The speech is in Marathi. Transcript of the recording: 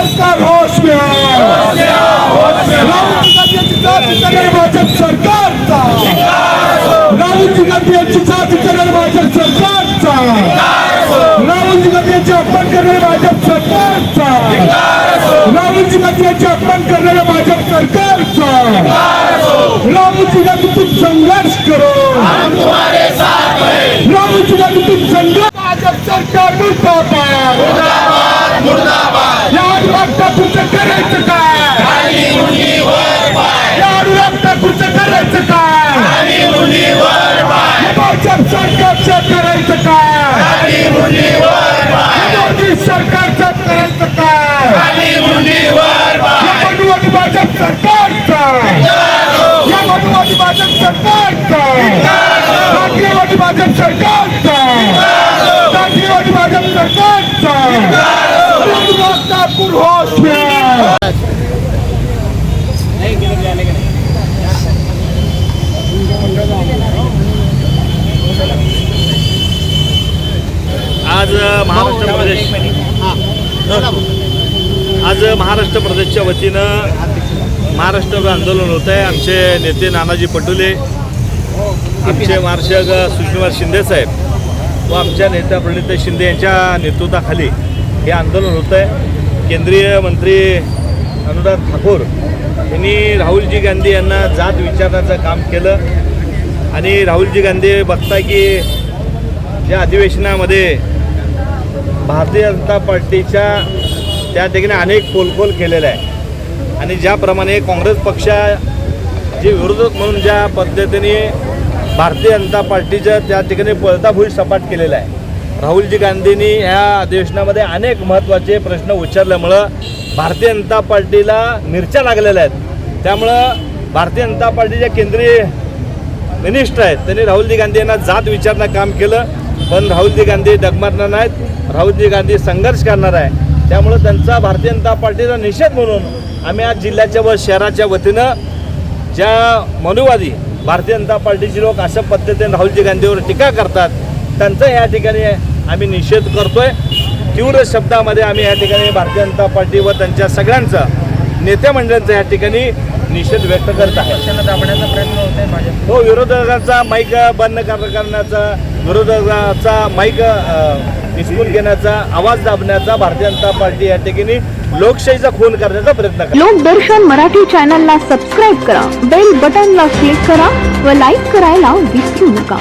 सरकार होश में राहुल भाजप सरकारचा राहुल गांधी यांची साथ करणारे भाजप सरकारचा राहुल गांधी यांचे अपमान करणारे भाजप सरकारचा राहुल गांधी यांचे अपमान करणारे भाजप सरकारचा राहुल गांधी तुम संघर्ष करो। राहुल गांधी तुम संघर्ष भाजप सरकार मुर्दाबाद ठाकूरचं करायचं काय? या अनुराग ठाकूरचं करायचं काय? भाजप सरकारचं करायचं काय? मोदी सरकारचं करायचं काय? मनुवादी भाजप सरकारचा. मनुवादी भाजप सरकारचा. ठाकरेवादी भाजप सरकारचा. ठाकरेवादी भाजप सरकारचा. अनुराग आज महाराष्ट्र प्रदेश. आज महाराष्ट्र प्रदेशच्या वतीनं महाराष्ट्र आंदोलन होत आहे. आमचे नेते नानाजी पटोले आमचे मार्शक सुषमा शिंदे साहेब व आमच्या नेत्या प्रणिता शिंदे यांच्या नेतृत्वाखाली हे आंदोलन होत आहे. केंद्रीय मंत्री अनुराग ठाकूर यांनी राहुलजी गांधी यांना जात विचारण्याचं काम केलं. आणि राहुलजी गांधी बघताय की या अधिवेशनामध्ये भारतीय जनता पार्टीच्या त्या ठिकाणी अनेक पोलखोल केलेल्या आहे. आणि ज्याप्रमाणे काँग्रेस पक्षा जे विरोधक म्हणून ज्या पद्धतीने भारतीय जनता पार्टीच्या त्या ठिकाणी पळताभुई सपाट केलेला आहे. राहुलजी गांधींनी ह्या अधिवेशनामध्ये अनेक महत्त्वाचे प्रश्न उच्चारल्यामुळं भारतीय जनता पार्टीला मिरच्या लागलेल्या आहेत. त्यामुळं भारतीय जनता पार्टीच्या केंद्रीय मिनिस्टर आहेत त्यांनी राहुलजी गांधी यांना जात विचारणं काम केलं. पण राहुलजी गांधी डगमरणार नाहीत. राहुलजी गांधी संघर्ष करणार आहे. त्यामुळं त्यांचा भारतीय जनता पार्टीचा निषेध म्हणून आम्ही आज जिल्ह्याच्या व शहराच्या वतीनं ज्या मनुवादी भारतीय जनता पार्टीचे लोक अशा पद्धतीने राहुलजी गांधीवर टीका करतात त्यांचं या ठिकाणी आम्ही निषेध करतोय. तीव्र शब्दामध्ये आम्ही या ठिकाणी भारतीय जनता पार्टी व त्यांच्या सगळ्यांचा नेत्या मंडळांचा या ठिकाणी निषेध व्यक्त करत आहे. दाबण्याचा प्रयत्न होत आहे भाजप हो विरोधकांचा माईक बंद कर- करण्याचा विरोधकाचा माईक हिसकून घेण्याचा आवाज दाबण्याचा भारतीय जनता पार्टी या ठिकाणी लोकशाहीचा खून करण्याचा प्रयत्न करते लोकदर्शन मराठी चॅनलला सबस्क्राईब करा बेल बटनला क्लिक करा व लाईक करायला विसरू नका.